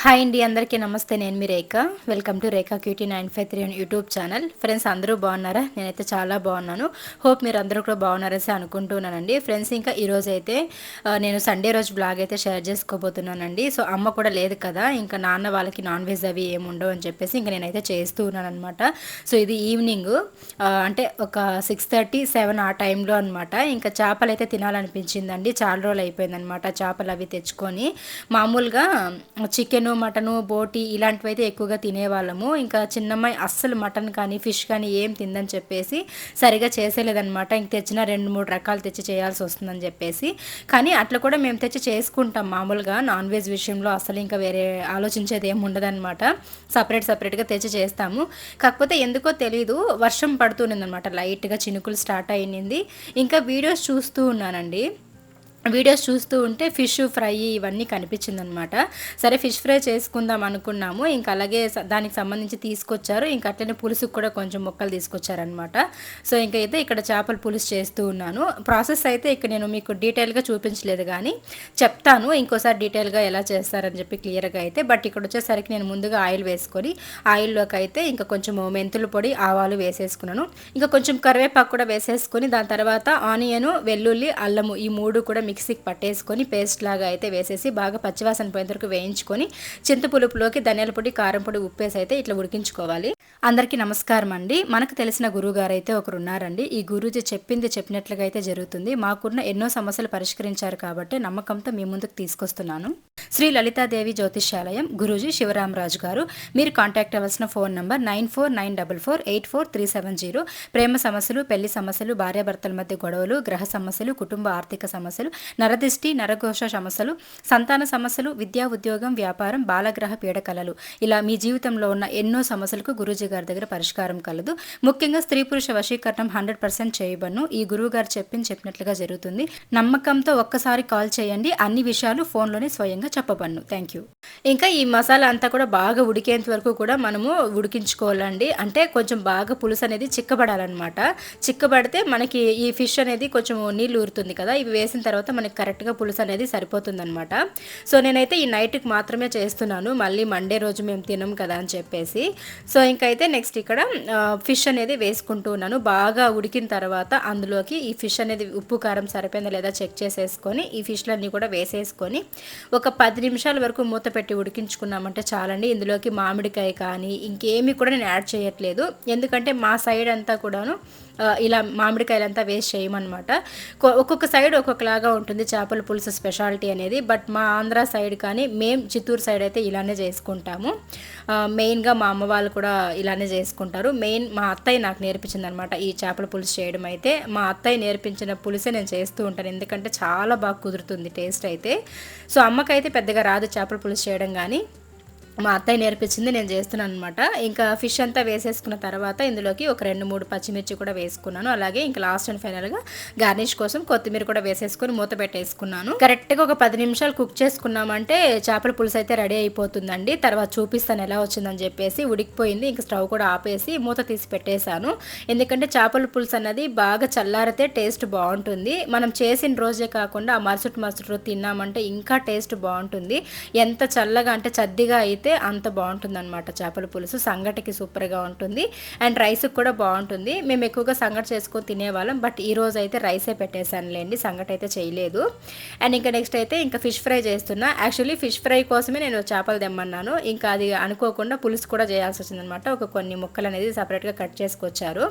Hi అండి అందరికీ నమస్తే. నేను మీ Rekha. Welcome to Rekha cutie nine five three YouTube channel friends అందరూ బాగున్నారా? నేనైతే చాలా బాగున్నాను. హోప్ మీరు అందరూ కూడా బాగున్నారని అనుకుంటున్నానండి. ఫ్రెండ్స్ ఇంకా ఈరోజు అయితే నేను సండే రోజు బ్లాగ్ అయితే షేర్ చేసుకోబోతున్నానండి. సో అమ్మ కూడా లేదు కదా. ఇంకా నాన్న వాళ్ళకి నాన్ వెజ్ అవి ఏమి ఉండవు అని చెప్పేసి ఇంకా నేనైతే చేస్తూ ఉన్నాను అనమాట సో ఇది ఈవినింగ్ అంటే ఒక సిక్స్ థర్టీ సెవెన్ ఆ టైంలో అనమాట ఇంకా చేపలు అయితే తినాలనిపించిందండి. చాలా రోజులు అయిపోయిందనమాట చేపలు అవి తెచ్చుకొని. మామూలుగా చికెన్ చికెను మటను బోటి ఇలాంటివి అయితే ఎక్కువగా తినేవాళ్ళము. ఇంకా చిన్నమ్మాయి అస్సలు మటన్ కానీ ఫిష్ కానీ ఏం తిందని చెప్పేసి సరిగా చేసేలేదనమాట ఇంక తెచ్చిన రెండు మూడు రకాలు తెచ్చి చేయాల్సి వస్తుందని చెప్పేసి. కానీ అట్లా కూడా మేము తెచ్చి చేసుకుంటాం మామూలుగా నాన్ వెజ్ విషయంలో. అసలు ఇంకా వేరే ఆలోచించేది ఏమి ఉండదన్నమాట. సపరేట్ సపరేట్గా తెచ్చి చేస్తాము. కాకపోతే ఎందుకో తెలీదు. వర్షం పడుతుంది అనమాట లైట్గా చినుకులు స్టార్ట్ అయ్యింది ఇంకా వీడియోస్ చూస్తూ ఉన్నానండి. వీడియోస్ చూస్తూ ఉంటే ఫిష్ ఫ్రై ఇవన్నీ కనిపించిందనమాట సరే ఫిష్ ఫ్రై చేసుకుందాం అనుకున్నాము. ఇంకా అలాగే దానికి సంబంధించి తీసుకొచ్చారు. ఇంకా అట్లనే పులుసుకు కూడా కొంచెం మొక్కలు తీసుకొచ్చారనమాట సో ఇంకా అయితే ఇక్కడ చేపల పులుసు చేస్తూ ఉన్నాను. ప్రాసెస్ అయితే ఇక్కడ నేను మీకు డీటెయిల్గా చూపించలేదు కానీ చెప్తాను. ఇంకోసారి డీటెయిల్గా ఎలా చేస్తారని చెప్పి క్లియర్గా అయితే. బట్ ఇక్కడ వచ్చేసరికి నేను ముందుగా ఆయిల్ వేసుకొని ఆయిల్లోకి అయితే ఇంకా కొంచెం మెంతుల పొడి ఆవాలు వేసేసుకున్నాను. ఇంకా కొంచెం కరివేపాకు కూడా వేసేసుకొని దాని తర్వాత ఆనియను వెల్లుల్లి అల్లము ఈ మూడు కూడా మిక్సీకి పట్టేసుకొని పేస్ట్ లాగా అయితే వేసేసి బాగా పచ్చివాసన పోయేంత వరకు వేయించుకొని చింతపులుపులోకి ధనియాల పొడి కారం పొడి ఉప్పేసి అయితే ఇట్లా ఉడికించుకోవాలి. అందరికీ నమస్కారం అండి. మనకు తెలిసిన గురువుగారు అయితే ఒకరు ఉన్నారండి. ఈ గురూజీ చెప్పింది చెప్పినట్లుగా అయితే జరుగుతుంది. మాకున్న ఎన్నో సమస్యలు పరిష్కరించారు కాబట్టి నమ్మకంతో మీ ముందుకు తీసుకొస్తున్నాను. శ్రీ లలితాదేవి జ్యోతిష్యాలయం గురూజీ శివరామరాజు గారు. మీరు కాంటాక్ట్ అవ్వాల్సిన phone number nine four nine double four eight four three seven zero. ప్రేమ సమస్యలు పెళ్ళి సమస్యలు భార్యాభర్తల మధ్య గొడవలు గ్రహ సమస్యలు కుటుంబ ఆర్థిక సమస్యలు నరదిష్టి నరఘోష సమస్యలు సంతాన సమస్యలు విద్యా ఉద్యోగం వ్యాపారం బాలగ్రహ పీడకలలు ఇలా మీ జీవితంలో ఉన్న ఎన్నో సమస్యలకు గురూజీ గారి దగ్గర పరిష్కారం కలదు. ముఖ్యంగా స్త్రీ పురుష వశీకరణం హండ్రెడ్ పర్సెంట్ చేయబను ఈ గురువు గారు చెప్పింది చెప్పినట్లుగా జరుగుతుంది. నమ్మకంతో ఒక్కసారి కాల్ చేయండి. అన్ని విషయాలు ఫోన్లోనే స్వయంగా చెప్పబన్ను. Thank you. ఇంకా ఈ మసాలా అంతా కూడా బాగా ఉడికేంత వరకు కూడా మనము ఉడికించుకోవాలండి. అంటే కొంచెం బాగా పులుసు అనేది చిక్కబడాలన్నమాట. చిక్కబడితే మనకి ఈ ఫిష్ అనేది కొంచెం నీళ్ళు ఊరుతుంది కదా ఇవి వేసిన తర్వాత మనకి కరెక్ట్గా పులుసు అనేది సరిపోతుందనమాట సో నేనైతే ఈ నైట్కి మాత్రమే చేస్తున్నాను. మళ్ళీ మండే రోజు మేము తినం కదా అని చెప్పేసి. సో ఇంకైతే నెక్స్ట్ ఇక్కడ ఫిష్ అనేది వేసుకుంటూ ఉన్నాను. బాగా ఉడికిన తర్వాత అందులోకి ఈ ఫిష్ అనేది ఉప్పు కారం సరిపోయిందా లేదా చెక్ చేసేసుకొని ఈ ఫిష్లన్నీ కూడా వేసేసుకొని ఒక పది నిమిషాల వరకు మూత పెట్టి ఉడికించుకున్నామంటే చాలండి. ఇందులోకి మామిడికాయ కానీ ఇంకేమి కూడా నేను యాడ్ చేయట్లేదు. ఎందుకంటే మా సైడ్ అంతా కూడాను ఇలా మామిడికాయలంతా వేస్ట్ చేయమన్నమాట. ఒక్కొక్క సైడ్ ఒక్కొక్కలాగా ఉంటుంది చేపల పులుసు స్పెషాలిటీ అనేది. బట్ మా ఆంధ్ర సైడ్ కానీ మేం చిత్తూరు సైడ్ అయితే ఇలానే చేసుకుంటాము. మెయిన్గా మా అమ్మ వాళ్ళు కూడా ఇలానే చేసుకుంటారు. మెయిన్ మా అత్తయ్య నాకు నేర్పించింది అనమాట ఈ చేపల పులుసు చేయడం అయితే. మా అత్తయ్య నేర్పించిన పులుసే నేను చేస్తూ ఉంటాను. ఎందుకంటే చాలా బాగా కుదురుతుంది టేస్ట్ అయితే. సో అమ్మకైతే పెద్దగా రాదు చేపల పులుసు చేయడం కానీ. మా అత్తయ్య నేర్పించింది నేను చేస్తున్నాను అనమాట ఇంకా ఫిష్ అంతా వేసేసుకున్న తర్వాత ఇందులోకి ఒక రెండు మూడు పచ్చిమిర్చి కూడా వేసుకున్నాను. అలాగే ఇంకా లాస్ట్ అండ్ ఫైనల్గా గార్నిష్ కోసం కొత్తిమీర కూడా వేసేసుకొని మూత పెట్టేసుకున్నాను. కరెక్ట్గా ఒక పది నిమిషాలు కుక్ చేసుకున్నామంటే చేపల పులుసు అయితే రెడీ అయిపోతుందండి. తర్వాత చూపిస్తాను ఎలా వచ్చిందని చెప్పేసి ఉడికిపోయింది. ఇంకా స్టవ్ కూడా ఆపేసి మూత తీసి పెట్టేశాను. ఎందుకంటే చేపల పులుసు అన్నది బాగా చల్లారితే టేస్ట్ బాగుంటుంది. మనం చేసిన రోజే కాకుండా ఆ మరుసటి మరుసటి రోజు తిన్నామంటే ఇంకా టేస్ట్ బాగుంటుంది. ఎంత చల్లగా అంటే చద్దిగా అయితే అయితే అంత బాగుంటుంది అనమాట చేపల పులుసు సంగటికి సూపర్గా ఉంటుంది. అండ్ రైస్కి కూడా బాగుంటుంది. మేము ఎక్కువగా సంగటి చేసుకొని తినేవాళ్ళం. బట్ ఈ రోజు అయితే రైసే పెట్టేశానులేండి. సంగటి అయితే చేయలేదు. అండ్ ఇంకా నెక్స్ట్ అయితే ఇంకా ఫిష్ ఫ్రై చేస్తున్నా. యాక్చువల్లీ ఫిష్ ఫ్రై కోసమే నేను చేపలు తెమ్మన్నాను. ఇంకా అది అనుకోకుండా పులుసు కూడా చేయాల్సి వచ్చిందనమాట ఒక కొన్ని ముక్కలు అనేది సపరేట్గా కట్ చేసుకొచ్చారు.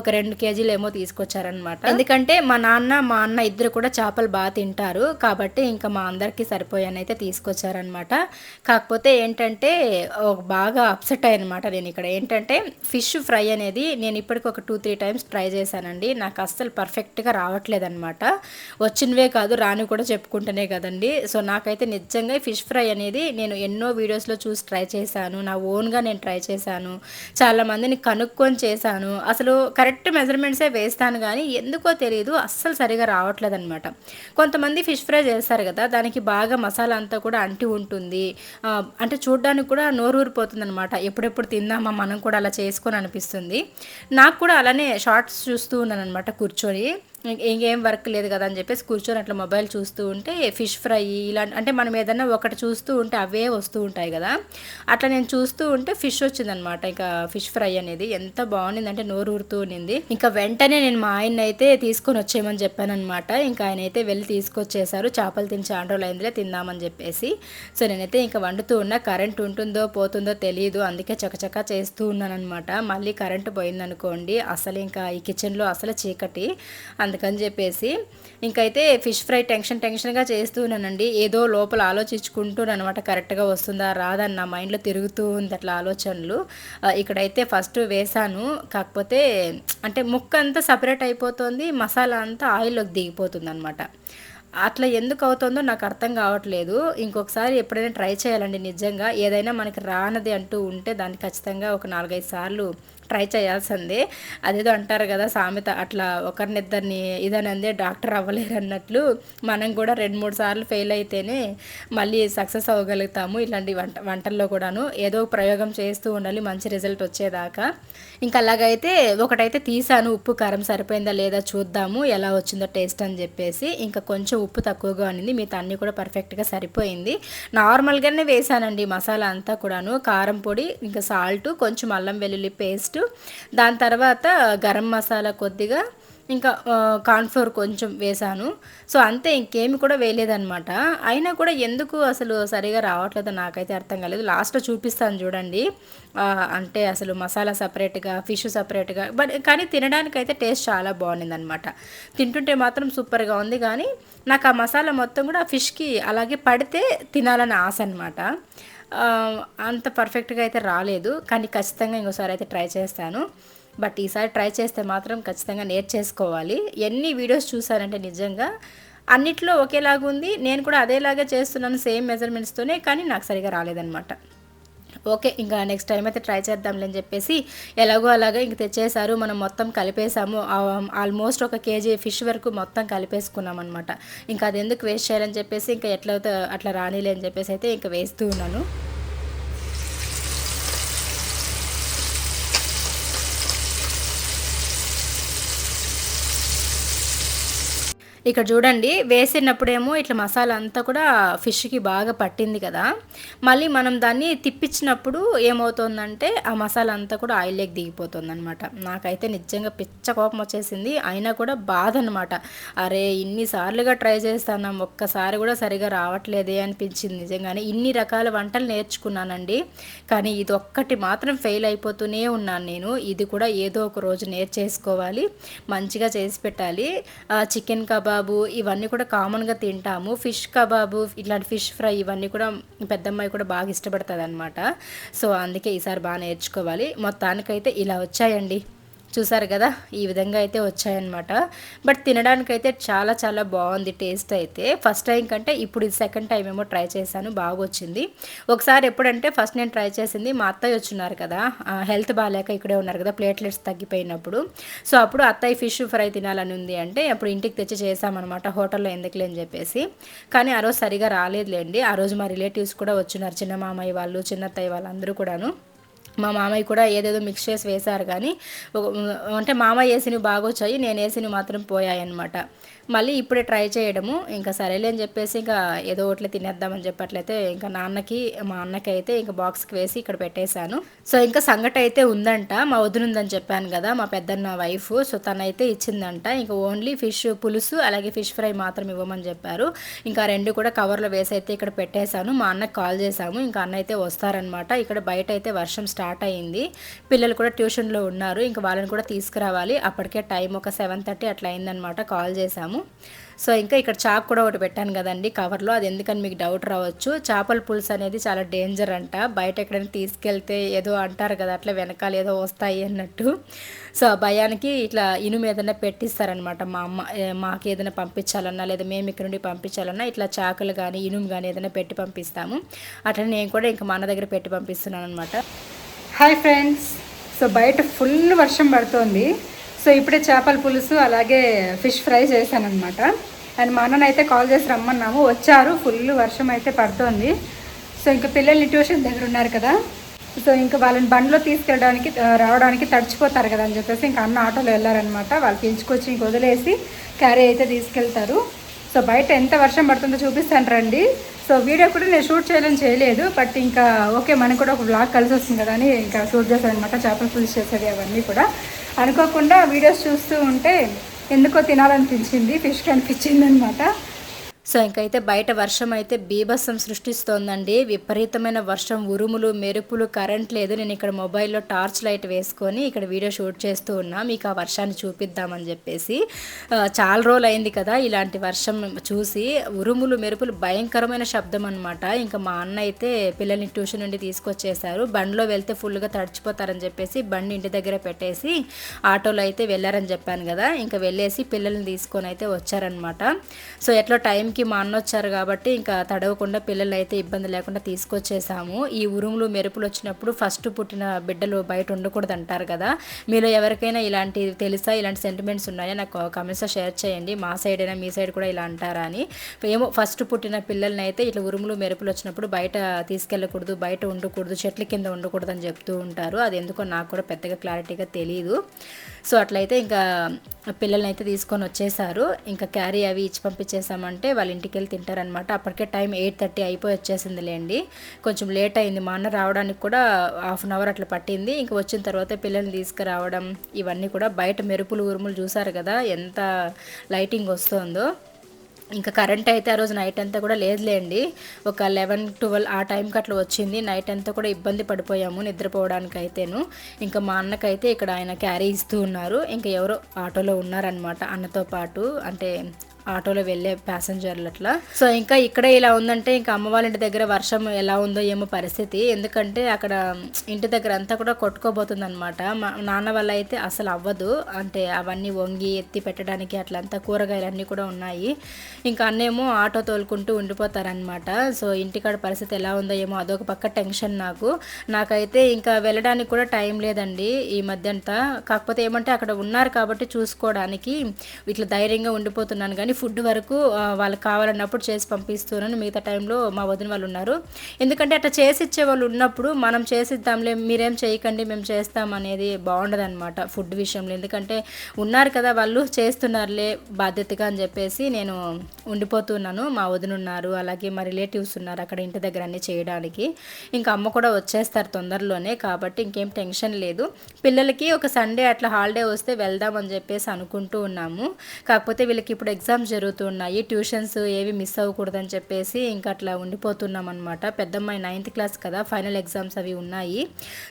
ఒక రెండు కేజీలు ఏమో తీసుకొచ్చారనమాట ఎందుకంటే మా నాన్న మా అన్న ఇద్దరు కూడా చేపలు బాగా తింటారు. కాబట్టి ఇంకా మా అందరికీ సరిపోయానైతే తీసుకొచ్చారనమాట కాకపోతే ఏంటంటే ఏంటంటే బాగా అప్సెట్ అయ్యనమాట నేను ఇక్కడ. ఏంటంటే ఫిష్ ఫ్రై అనేది నేను ఇప్పటికి ఒక టూ త్రీ టైమ్స్ ట్రై చేశానండి. నాకు అస్సలు పర్ఫెక్ట్గా రావట్లేదు అనమాట వచ్చినవే కాదు రాని కూడా చెప్పుకుంటేనే కదండి. సో నాకైతే నిజంగా ఫిష్ ఫ్రై అనేది నేను ఎన్నో వీడియోస్లో చూసి ట్రై చేశాను. నా ఓన్గా నేను ట్రై చేశాను. చాలామందిని కనుక్కొని చేశాను. అసలు కరెక్ట్ మెజర్మెంట్సే వేస్తాను కానీ ఎందుకో తెలియదు అస్సలు సరిగా రావట్లేదు అనమాట కొంతమంది ఫిష్ ఫ్రై చేస్తారు కదా దానికి బాగా మసాలా అంతా కూడా అంటి ఉంటుంది. అంటే చూ చూడడానికి కూడా నోరూరిపోతుంది అనమాట ఎప్పుడెప్పుడు తిందామా మనం కూడా అలా చేసుకొని అనిపిస్తుంది నాకు కూడా అలానే షార్ట్స్ చూస్తూ ఉన్నాను అనమాట కూర్చొని. ఇంకేం వర్క్ లేదు కదా అని చెప్పేసి కూర్చొని అట్లా మొబైల్ చూస్తూ ఉంటే ఫిష్ ఫ్రై ఇలాంటి అంటే మనం ఏదైనా ఒకటి చూస్తూ ఉంటే అవే వస్తూ ఉంటాయి కదా. అట్లా నేను చూస్తూ ఉంటే ఫిష్ వచ్చిందనమాట ఇంకా ఫిష్ ఫ్రై అనేది ఎంత బాగుంది అంటే నోరు ఊరుతూ ఉన్నింది ఇంకా వెంటనే నేను మా ఆయన అయితే తీసుకొని వచ్చేయమని చెప్పాను అనమాట ఇంకా ఆయన అయితే వెళ్ళి తీసుకొచ్చేసారు. చేపలు తిని చాలా రోజులు అయిందిలే తిందామని చెప్పేసి. సో నేనైతే ఇంకా వండుతూ ఉన్నా కరెంట్ ఉంటుందో పోతుందో తెలియదు అందుకే చకచకా చేస్తూ ఉన్నాను అనమాట మళ్ళీ కరెంట్ పోయిందనుకోండి అసలు ఇంకా ఈ కిచెన్లో అసలు చీకటి. అందుకని చెప్పేసి ఇంకైతే ఫిష్ ఫ్రై టెన్షన్ టెన్షన్గా చేస్తూ ఉన్నానండి ఏదో లోపల ఆలోచించుకుంటూ అనమాట కరెక్ట్గా వస్తుందా రాదా నా మైండ్లో తిరుగుతూ ఉంది అట్లా ఆలోచనలు. ఇక్కడైతే ఫస్ట్ వేసాను. కాకపోతే అంటే ముక్క అంతా సపరేట్ అయిపోతుంది మసాలా అంతా ఆయిల్లోకి దిగిపోతుంది అనమాట అట్లా ఎందుకు అవుతుందో నాకు అర్థం కావట్లేదు. ఇంకొకసారి ఎప్పుడైనా ట్రై చేయాలండి నిజంగా. ఏదైనా మనకి రానది అంటూ ఉంటే దాన్ని ఖచ్చితంగా ఒక నాలుగైదు సార్లు ట్రై చేయాల్సిందే. అదేదో అంటారు కదా సామెత అట్లా ఒకరినిద్దరిని ఇదనందే డాక్టర్ అవ్వలేరు అన్నట్లు మనం కూడా రెండు మూడు సార్లు ఫెయిల్ అయితేనే మళ్ళీ సక్సెస్ అవ్వగలుగుతాము ఇలాంటి వంట వంటల్లో కూడాను. ఏదో ప్రయోగం చేస్తూ ఉండాలి మంచి రిజల్ట్ వచ్చేదాకా. ఇంకా అలాగైతే ఒకటైతే తీసాను ఉప్పు కారం సరిపోయిందా లేదా చూద్దాము ఎలా వచ్చిందో టేస్ట్ అని చెప్పేసి. ఇంకా కొంచెం ఉప్పు తక్కువగా ఉన్నింది మిగతా అన్నీ కూడా పర్ఫెక్ట్గా సరిపోయింది. నార్మల్గానే వేసానండి మసాలా అంతా కూడాను. కారం పొడి ఇంకా సాల్ట్ కొంచెం అల్లం వెల్లుల్లి పేస్ట్ దాని తర్వాత గరం మసాలా కొద్దిగా ఇంకా కార్న్ఫ్లోర్ కొంచెం వేసాను సో అంతే ఇంకేమి కూడా వేయలేదనమాట అయినా కూడా ఎందుకు అసలు సరిగా రావట్లేదో నాకైతే అర్థం కాలేదు. లాస్ట్లో చూపిస్తాను చూడండి. అంటే అసలు మసాలా సపరేట్గా ఫిష్ సపరేట్గా బట్ కానీ తినడానికైతే టేస్ట్ చాలా బాగుంది అనమాట తింటుంటే మాత్రం సూపర్గా ఉంది కానీ నాకు ఆ మసాలా మొత్తం కూడా ఫిష్కి అలాగే పడితే తినాలని ఆశ అనమాట అంత పర్ఫెక్ట్గా అయితే రాలేదు కానీ ఖచ్చితంగా ఇంకోసారి అయితే ట్రై చేస్తాను. బట్ ఈసారి ట్రై చేస్తే మాత్రం ఖచ్చితంగా నేర్చేసుకోవాలి ఎన్ని వీడియోస్ చూసానంటే నిజంగా అన్నిట్లో ఒకేలాగా ఉంది నేను కూడా అదేలాగా చేస్తున్నాను సేమ్ మెజర్మెంట్స్తోనే కానీ నాకు సరిగా రాలేదనమాట ఓకే ఇంకా నెక్స్ట్ టైం అయితే ట్రై చేద్దాంలే అని చెప్పేసి ఎలాగో అలాగో ఇంక తెచ్చేసారు మనం మొత్తం కలిపేసాము ఆల్మోస్ట్ ఒక కేజీ ఫిష్ వరకు మొత్తం కలిపేసుకున్నాం అనమాట ఇంకా అది ఎందుకు వేస్ట్ చేయాలని చెప్పేసి ఇంకా ఎట్లయితే అట్లా రానిలే అని చెప్పేసి అయితే ఇంకా వేస్తూ ఉన్నాను. ఇక్కడ చూడండి వేసినప్పుడేమో ఇట్లా మసాలా అంతా కూడా ఫిష్కి బాగా పట్టింది కదా. మళ్ళీ మనం దాన్ని తిప్పించినప్పుడు ఏమవుతుందంటే ఆ మసాలా అంతా కూడా ఆయిల్లోకి దిగిపోతుంది అనమాట నాకైతే నిజంగా పిచ్చ కోపం వచ్చేసింది. అయినా కూడా బాధ అనమాట అరే ఇన్నిసార్లుగా ట్రై చేస్తాను ఒక్కసారి కూడా సరిగా రావట్లేదే అనిపించింది నిజంగానే. ఇన్ని రకాల వంటలు నేర్చుకున్నానండి. కానీ ఇది ఒక్కటి మాత్రం ఫెయిల్ అయిపోతూనే ఉన్నాను నేను. ఇది కూడా ఏదో ఒక రోజు నేర్చేసుకోవాలి మంచిగా చేసి పెట్టాలి. చికెన్ కబాబ్ కబాబు ఇవన్నీ కూడా కామన్గా తింటాము. ఫిష్ కబాబు ఇట్లాంటి ఫిష్ ఫ్రై ఇవన్నీ కూడా పెద్దమ్మాయి కూడా బాగా ఇష్టపడుతుంది అనమాట సో అందుకే ఈసారి బాగా నేర్చుకోవాలి. మొత్తానికైతే ఇలా వచ్చాయండి. చూసారు కదా ఈ విధంగా అయితే వచ్చాయన్నమాట. బట్ తినడానికైతే చాలా చాలా బాగుంది టేస్ట్ అయితే. ఫస్ట్ టైం కంటే ఇప్పుడు ఇది సెకండ్ టైం ఏమో ట్రై చేశాను బాగా వచ్చింది ఒకసారి ఎప్పుడంటే ఫస్ట్ నేను ట్రై చేసింది మా అత్తయ్య వచ్చున్నారు కదా హెల్త్ బాగాలేక ఇక్కడే ఉన్నారు కదా ప్లేట్లెట్స్ తగ్గిపోయినప్పుడు. సో అప్పుడు అత్తయ్య ఫిష్ ఫ్రై తినాలని ఉంది అంటే అప్పుడు ఇంటికి తెచ్చి చేసామన్నమాట హోటల్లో ఎందుకులే అని చెప్పేసి. కానీ ఆ రోజు సరిగా రాలేదులేండి ఆ రోజు మా రిలేటివ్స్ కూడా వచ్చున్నారు చిన్న మామయ్య వాళ్ళు చిన్నత్తయ్య వాళ్ళు అందరూ కూడాను. మా మామయ్య కూడా ఏదేదో మిక్స్ చేసి వేశారు కానీ అంటే మామయ్య వేసినవి బాగా వచ్చాయి నేను వేసినవి మాత్రం పోయాయి అనమాట మళ్ళీ ఇప్పుడే ట్రై చేయడము. ఇంకా సరేలే అని చెప్పేసి ఇంకా ఏదో ఒకటి తినేద్దామని చెప్పట్లయితే ఇంకా నాన్నకి మా అన్నకి అయితే ఇంకా బాక్స్కి వేసి ఇక్కడ పెట్టేశాను. సో ఇంకా సంగటి అయితే ఉందంట. మా వదిన ఉందని చెప్పాను కదా మా పెద్దన్న వైఫ్. సో తనైతే ఇచ్చిందంట. ఇంకా ఓన్లీ ఫిష్ పులుసు అలాగే ఫిష్ ఫ్రై మాత్రం ఇవ్వమని చెప్పారు. ఇంకా రెండు కూడా కవర్లో వేసి అయితే ఇక్కడ పెట్టేశాను. మా అన్నకి కాల్ చేశాము. ఇంకా అన్న అయితే వస్తారనమాట. ఇక్కడ బయట అయితే వర్షం స్టార్ట్ అయ్యింది పిల్లలు కూడా ట్యూషన్లో ఉన్నారు. ఇంకా వాళ్ళని కూడా తీసుకురావాలి. అప్పటికే టైం ఒక సెవెన్ థర్టీ అట్లా అయిందనమాట. కాల్ చేశాము. సో ఇంకా ఇక్కడ చాక్ కూడా ఒకటి పెట్టాను కదండి కవర్లో అది ఎందుకని మీకు డౌట్ రావచ్చు. చేపల పులుసు అనేది చాలా డేంజర్ అంట. బయట ఎక్కడైనా తీసుకెళ్తే ఏదో అంటారు కదా అట్లా వెనకాల ఏదో వస్తాయి అన్నట్టు. సో ఆ భయానికి ఇట్లా ఇనుము ఏదైనా పెట్టిస్తారనమాట మా అమ్మ. మాకు ఏదైనా పంపించాలన్నా లేదా మేము ఇక్కడ నుండి పంపించాలన్నా ఇట్లా చాకులు కానీ ఇనుము కానీ ఏదైనా పెట్టి పంపిస్తాము. అట్లా నేను కూడా ఇంకా మా అన్న దగ్గర పెట్టి పంపిస్తున్నాను అనమాట హాయ్ ఫ్రెండ్స్ సో బయట ఫుల్ వర్షం పడుతోంది. సో ఇప్పుడే చేపల పులుసు అలాగే ఫిష్ ఫ్రై చేశాను అనమాట అండ్ మా అన్ననైతే కాల్ చేసి రమ్మన్నాము. వచ్చారు ఫుల్ వర్షం అయితే పడుతోంది. సో ఇంకా పిల్లల్ని ట్యూషన్ దగ్గర ఉన్నారు కదా. సో ఇంకా వాళ్ళని బండిలో తీసుకెళ్ళడానికి రావడానికి తడిచిపోతారు కదా అని చెప్పేసి ఇంకా అన్న ఆటోలో వెళ్ళారనమాట వాళ్ళు పిలుచుకొచ్చి ఇంక వదిలేసి క్యారీ అయితే తీసుకెళ్తారు. సో బయట ఎంత వర్షం పడుతుందో చూపిస్తాను రండి. సో వీడియో కూడా నేను షూట్ చేయాలని చేయలేదు. బట్ ఇంకా ఓకే మనకు కూడా ఒక బ్లాగ్ కలిసి వస్తుంది కదా అని ఇంకా షూట్ చేశాను అనమాట చేపల పులుసు చేసేది అవన్నీ కూడా. అనుకోకుండా వీడియోస్ చూస్తూ ఉంటే ఎందుకో తినాలనిపించింది ఫిష్ కనిపించింది అనమాట సో ఇంకైతే బయట వర్షం అయితే బీభత్సం సృష్టిస్తోందండి. విపరీతమైన వర్షం ఉరుములు మెరుపులు కరెంట్ లేదు. నేను ఇక్కడ మొబైల్లో టార్చ్ లైట్ వేసుకొని ఇక్కడ వీడియో షూట్ చేస్తూ ఉన్నా. మీకు ఆ వర్షాన్ని చూపిద్దామని చెప్పేసి. చాలా రోజులు అయింది కదా ఇలాంటి వర్షం చూసి. ఉరుములు మెరుపులు భయంకరమైన శబ్దం అనమాట ఇంకా మా అన్న అయితే పిల్లల్ని ట్యూషన్ నుండి తీసుకొచ్చేసారు బండిలో వెళ్తే ఫుల్గా తడిచిపోతారని చెప్పేసి బండి ఇంటి దగ్గర పెట్టేసి ఆటోలో అయితే వెళ్ళారని చెప్పాను కదా. ఇంకా వెళ్ళేసి పిల్లల్ని తీసుకొని అయితే వచ్చారనమాట సో ఎట్లా టైంకి మా అన్న వచ్చారు కాబట్టి ఇంకా తడవకుండా పిల్లలు అయితే ఇబ్బంది లేకుండా తీసుకొచ్చేసాము. ఈ ఉరుములు మెరుపులు వచ్చినప్పుడు ఫస్ట్ పుట్టిన బిడ్డలు బయట ఉండకూడదు అంటారు కదా. మీలో ఎవరికైనా ఇలాంటి తెలుసా? ఇలాంటి సెంటిమెంట్స్ ఉన్నాయా? నాకు కమెంట్స్లో షేర్ చేయండి. మా సైడ్ అయినా మీ సైడ్ కూడా ఇలా అంటారా అని. ఏమో ఫస్ట్ పుట్టిన పిల్లల్ని అయితే ఇట్లా ఉరుములు మెరుపులు వచ్చినప్పుడు బయట తీసుకెళ్ళకూడదు బయట ఉండకూడదు చెట్ల కింద ఉండకూడదు అని చెప్తూ ఉంటారు. అది ఎందుకో నాకు కూడా పెద్దగా క్లారిటీగా తెలియదు సో అట్లయితే ఇంకా పిల్లల్ని అయితే తీసుకొని వచ్చేసారు. ఇంకా క్యారీ అవి ఇచ్చి పంపించేసామంటే వాళ్ళ ఇంటికి వెళ్ళి తింటారనమాట అప్పటికే టైం ఎయిట్ థర్టీ అయిపోయి వచ్చేసిందిలేండి. కొంచెం లేట్ అయింది. మా అన్న రావడానికి కూడా హాఫ్ అన్ అవర్ అట్లా పట్టింది. ఇంకా వచ్చిన తర్వాత పిల్లల్ని తీసుకురావడం ఇవన్నీ కూడా బయట మెరుపులు ఉరుములు చూసారు కదా ఎంత లైటింగ్ వస్తుందో. ఇంకా కరెంట్ అయితే ఆ రోజు నైట్ అంతా కూడా లేదులేండి. ఒక లెవెన్ ట్వెల్వ్ ఆ టైంకి అట్లా వచ్చింది. నైట్ అంతా కూడా ఇబ్బంది పడిపోయాము నిద్రపోవడానికి అయితేను ఇంకా మా అన్నకైతే ఇక్కడ ఆయన క్యారీ ఇస్తూ ఉన్నారు. ఇంకా ఎవరో ఆటోలో ఉన్నారనమాట అన్నతో పాటు. అంటే ఆటోలో వెళ్ళే ప్యాసింజర్లు అట్లా. సో ఇంకా ఇక్కడ ఇలా ఉందంటే ఇంకా అమ్మ వాళ్ళ ఇంటి దగ్గర వర్షం ఎలా ఉందో ఏమో పరిస్థితి. ఎందుకంటే అక్కడ ఇంటి దగ్గర అంతా కూడా కొట్టుకోబోతుంది అనమాట మా నాన్న వల్ల అయితే అసలు అవ్వదు. అంటే అవన్నీ వంగి ఎత్తి పెట్టడానికి అట్లంతా కూరగాయలు అన్నీ కూడా ఉన్నాయి. ఇంకా అన్నేమో ఆటో తోలుకుంటూ ఉండిపోతారనమాట సో ఇంటికాడ పరిస్థితి ఎలా ఉందో ఏమో అదొక పక్క టెన్షన్ నాకు. నాకైతే ఇంకా వెళ్ళడానికి కూడా టైం లేదండి ఈ మధ్య అంతా కాకపోతే ఏమంటే అక్కడ ఉన్నారు కాబట్టి చూసుకోవడానికి ఇట్లా ధైర్యంగా ఉండిపోతున్నాను. కానీ ఫుడ్ వరకు వాళ్ళకి కావాలన్నప్పుడు చేసి పంపిస్తున్నాను మిగతా టైంలో మా వదిన వాళ్ళు ఉన్నారు. ఎందుకంటే అట్లా చేసి ఇచ్చే వాళ్ళు ఉన్నప్పుడు మనం చేసిద్దాంలే మీరేం చేయకండి మేము చేస్తాం అనేది బాగుండదు అనమాట ఫుడ్ విషయంలో. ఎందుకంటే ఉన్నారు కదా వాళ్ళు చేస్తున్నారులే బాధ్యతగా అని చెప్పేసి నేను ఉండిపోతున్నాను. మా వదిన ఉన్నారు అలాగే మా రిలేటివ్స్ ఉన్నారు అక్కడ ఇంటి దగ్గర అన్ని చేయడానికి. ఇంకా అమ్మ కూడా వచ్చేస్తారు తొందరలోనే కాబట్టి ఇంకేం టెన్షన్ లేదు. పిల్లలకి ఒక సండే అట్లా హాలిడే వస్తే వెళ్దాం అని చెప్పేసి అనుకుంటూ ఉన్నాము. కాకపోతే వీళ్ళకి ఇప్పుడు ఎగ్జామ్స్ జరుగుతున్నాయి ట్యూషన్స్ ఏవి మిస్ అవ్వకూడదని చెప్పేసి ఇంకా అట్లా ఉండిపోతున్నాం అనమాట పెద్దమ్మాయి నైన్త్ క్లాస్ కదా ఫైనల్ ఎగ్జామ్స్ అవి ఉన్నాయి.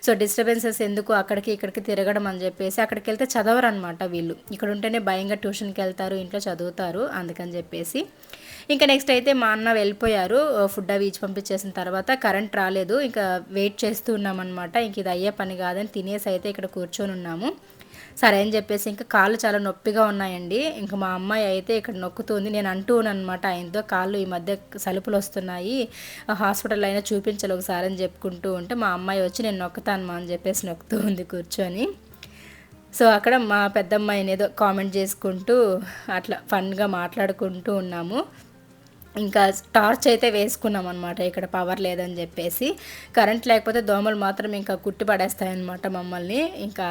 సో డిస్టర్బెన్సెస్ ఎందుకు అక్కడికి ఇక్కడికి తిరగడం అని చెప్పేసి అక్కడికి వెళ్తే చదవరు అనమాట వీళ్ళు. ఇక్కడ ఉంటేనే భయంగా ట్యూషన్కి వెళ్తారు ఇంట్లో చదువుతారు అందుకని చెప్పేసి. ఇంకా నెక్స్ట్ అయితే మా అన్న వెళ్ళిపోయారు ఫుడ్ అవి ఇచ్చి పంపించేసిన తర్వాత కరెంట్ రాలేదు ఇంకా వెయిట్ చేస్తూ ఉన్నామన్నమాట. ఇంక ఇది అయ్యే పని కాదని తినేసి అయితే ఇక్కడ కూర్చొని ఉన్నాము. సరే అని చెప్పేసి ఇంకా కాళ్ళు చాలా నొప్పిగా ఉన్నాయండి. ఇంకా మా అమ్మాయి అయితే ఇక్కడ నొక్కుతుంది. నేను అంటూ అనమాట ఆయనతో కాళ్ళు ఈ మధ్య సలుపులు వస్తున్నాయి. హాస్పిటల్ అయినా చూపించాలి ఒకసారి అని చెప్పుకుంటూ ఉంటే మా అమ్మాయి వచ్చి నేను నొక్కుతాను అని చెప్పేసి నొక్కుతూ ఉంది కూర్చొని. సో అక్కడ మా పెద్దమ్మాయిని ఏదో కామెంట్ చేసుకుంటూ అట్లా ఫన్గా మాట్లాడుకుంటూ ఉన్నాము. ఇంకా టార్చ్ అయితే వేసుకున్నాం అనమాట ఇక్కడ పవర్ లేదని చెప్పేసి. కరెంట్ లేకపోతే దోమలు మాత్రం ఇంకా కుట్టి పడేస్తాయన్నమాట మమ్మల్ని. ఇంకా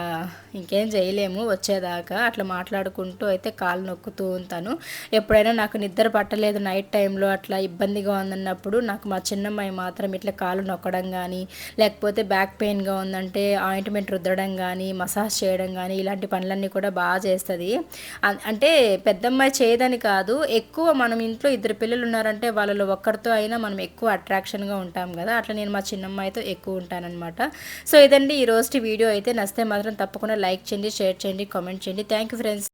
ఇంకేం చేయలేము. వచ్చేదాకా అట్లా మాట్లాడుకుంటూ అయితే కాలు నొక్కుతూ ఉంటాను. ఎప్పుడైనా నాకు నిద్ర పట్టలేదు నైట్ టైంలో అట్లా ఇబ్బందిగా ఉందన్నప్పుడు నాకు మా చిన్నమ్మాయి మాత్రం ఇట్లా కాలు నొక్కడం కానీ లేకపోతే బ్యాక్ పెయిన్గా ఉందంటే ఆయింట్మెంట్ రుద్దడం కానీ మసాజ్ చేయడం కానీ ఇలాంటి పనులన్నీ కూడా బాగా చేస్తుంది. అంటే పెద్దమ్మాయి చేయదని కాదు ఎక్కువ మనం ఇంట్లో ఇద్దరు పిల్లలు ఉన్నారంటే వాళ్ళలో ఒక్కరితో అయినా మనం ఎక్కువ అట్రాక్షన్గా ఉంటాం కదా. అట్లా నేను మా చిన్నమ్మాయితో ఎక్కువ ఉంటానన్నమాట. సో ఇదండి ఈ రోజు వీడియో అయితే. నచ్చితే మాత్రం తప్పకుండా లైక్ చేయండి షేర్ చేయండి కామెంట్ చేయండి. Thank you friends.